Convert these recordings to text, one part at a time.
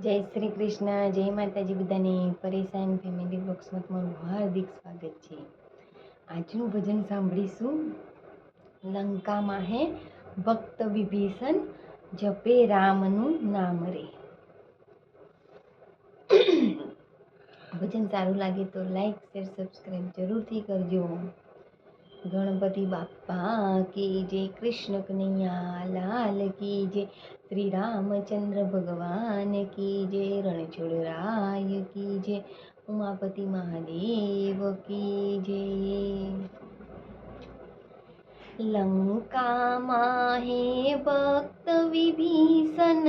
જય શ્રી કૃષ્ણ જય માતાજી બધાને પરેશાન ફેમિલી બ્લોગ્સમાં તમારું હાર્દિક સ્વાગત છે આજનું ભજન સાંભળીશું લંકામાં હે ભક્ત વિભીષણ જપે રામનું નામ રે ભજન સારું લાગે તો લાઈક શેર સબસ્ક્રાઈબ જરૂરથી કરજો ગણપતિ બાપ્પા કી જય કૃષ્ણ કનૈયા લાલ કી જય શ્રી રામચંદ્ર ભગવાન કી જય રણછોડરાય કી જય ઉમાપતિ મહાદેવ કી જય લંકામાં હે ભક્ત વિભીષણ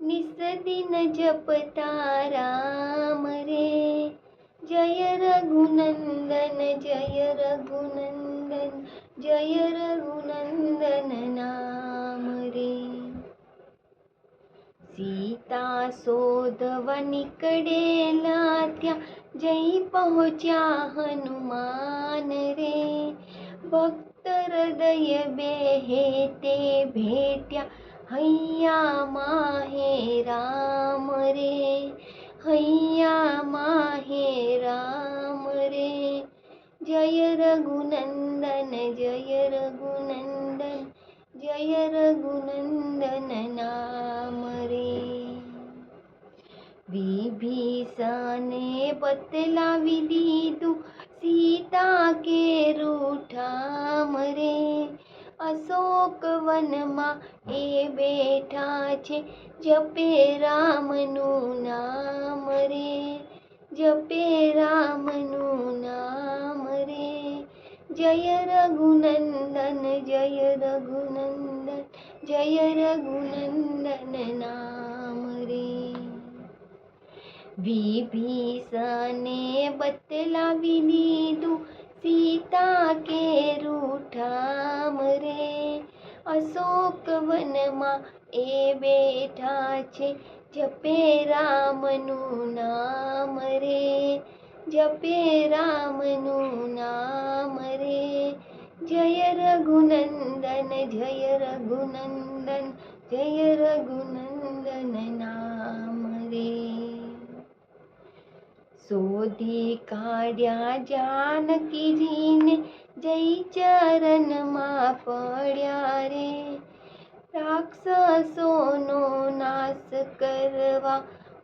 નિસદિન જપતા રામ રે જય जय रघुनंदन जय रघुनंदन जय रघुनंदन नाम रे। सीता सोधवनिकडे लात्या जय पहुँचा हनुमान रे। भक्त हृदय बेहेते भेट्या हैया माहे राम रे। हैया माहे राम रे। जय रघुनंदन जय रघुनंदन जय रघुनंदन नाम रे। विभीषण विभीषणे बतलावी तू सीता के रूठाम रे। અશોક વનમાં એ બેઠા છે. જપે રામનું નામ રે, જપે રામનું નામ રે. જય રઘુનંદન જય રઘુનંદન જય રઘુનંદન નામ રે. વિભીષણે બતલાવી દીધું સીતા કે રૂઠામ રે અશોક વનમાં એ બેઠા છે. જપે રામનું નામ રે, જપે રામનું નામ રે. જય રઘુનંદન જય રઘુનંદન જય રઘુનંદન નામ રે. શોધી કાઢ્યા જાનકીજીને જય ચરણમાં પડ્યા રે રાક્ષસોનો નાશ કરવા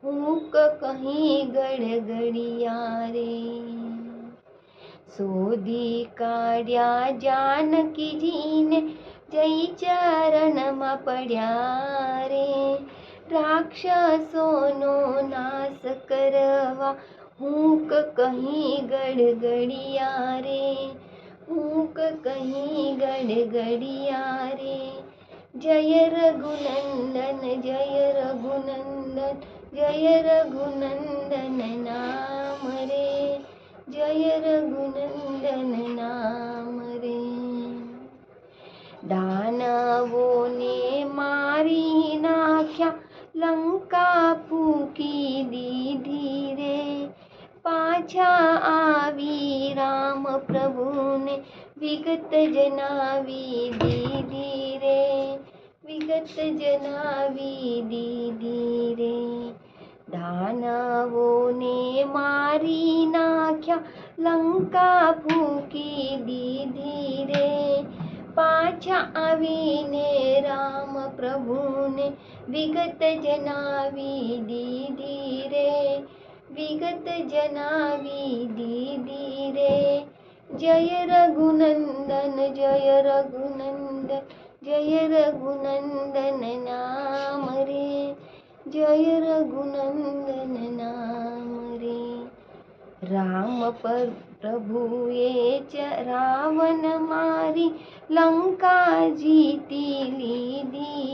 હુંક કહી ગડગડિયા રે શોધી કાઢ્યા જાનકીજીને જય ચરણમાં પડ્યા રે રાક્ષસોનો નાશ કરવા હુંક કહી ગડગડિયા રે फूक कहीं गड़गड़िया रे। जय रघुनंदन जय रघुनंदन जय रघुनंदन नाम रे। जय रघुनंदन नाम रे। दानवों ने मारी नाख्या, लंका फूकी दीदी पाछा, आवी राम प्रभुने विगत जनावी दीदी रे, विगत जनावी दीदी रे दानवोने मारी नाख्या, लंका फूकी दीदी रे, पाछा आवीने राम प्रभु ने विगत जनावी भरत जनावी दीदी रे। जय रघुनंदन जय रघुनंदन जय रघुनंदन नाम रे। जय रघुनंदन नाम रे। राम पर प्रभु ये च रावण मारी, लंका जीती ली दी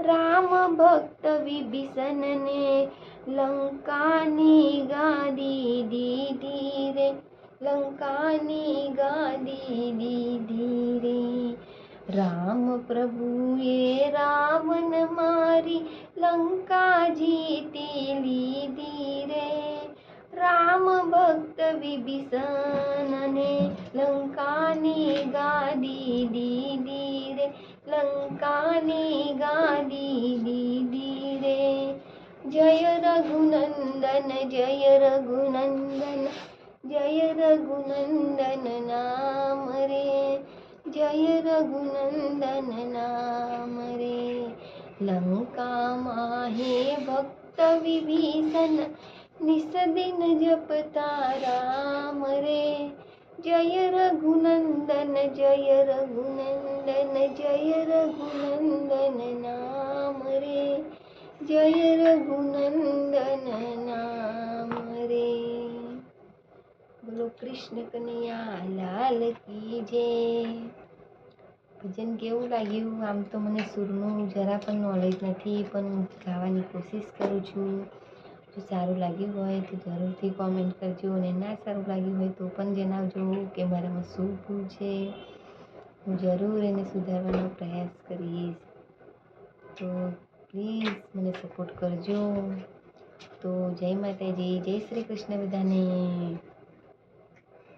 राम भक्त विभीषण ने लंका निगा दी दी లంకాని గాది ధీరే दी గాది ధీరే राम प्रभु, ये रावण मारी, लंका जीती ली धीरे राम भक्त विभीषण ने, लंका ने गादी दी धीरे लंका ने गा रघुनंदन, जय रघुनंदन जय रघुनंदन नाम रे, जय रघुनंदन नाम रे। लंका माहे भक्त विभीषण निस दिन जपता राम रे। जय रघुनंदन जय रघुनंदन जय रघुनंदन नाम रे। जय रघुनंदन કૃષ્ણ કનૈયા, લાલ કી જય. ભજન કેવું લાગ્યું? આમ તો મને સૂરનું જરા પણ નોલેજ નથી, પણ હું ગાવાની કોશિશ કરું છું. જો સારું લાગ્યું હોય તો જરૂરથી કોમેન્ટ કરજો અને ના સારું લાગ્યું હોય તો પણ જણાવજો કે મારામાં શું ભૂલ છે. હું જરૂર એને સુધારવાનો પ્રયાસ કરીશ. તો પ્લીઝ મને સપોર્ટ કરજો. તો જય માતાજી, જય શ્રી કૃષ્ણ બધાને.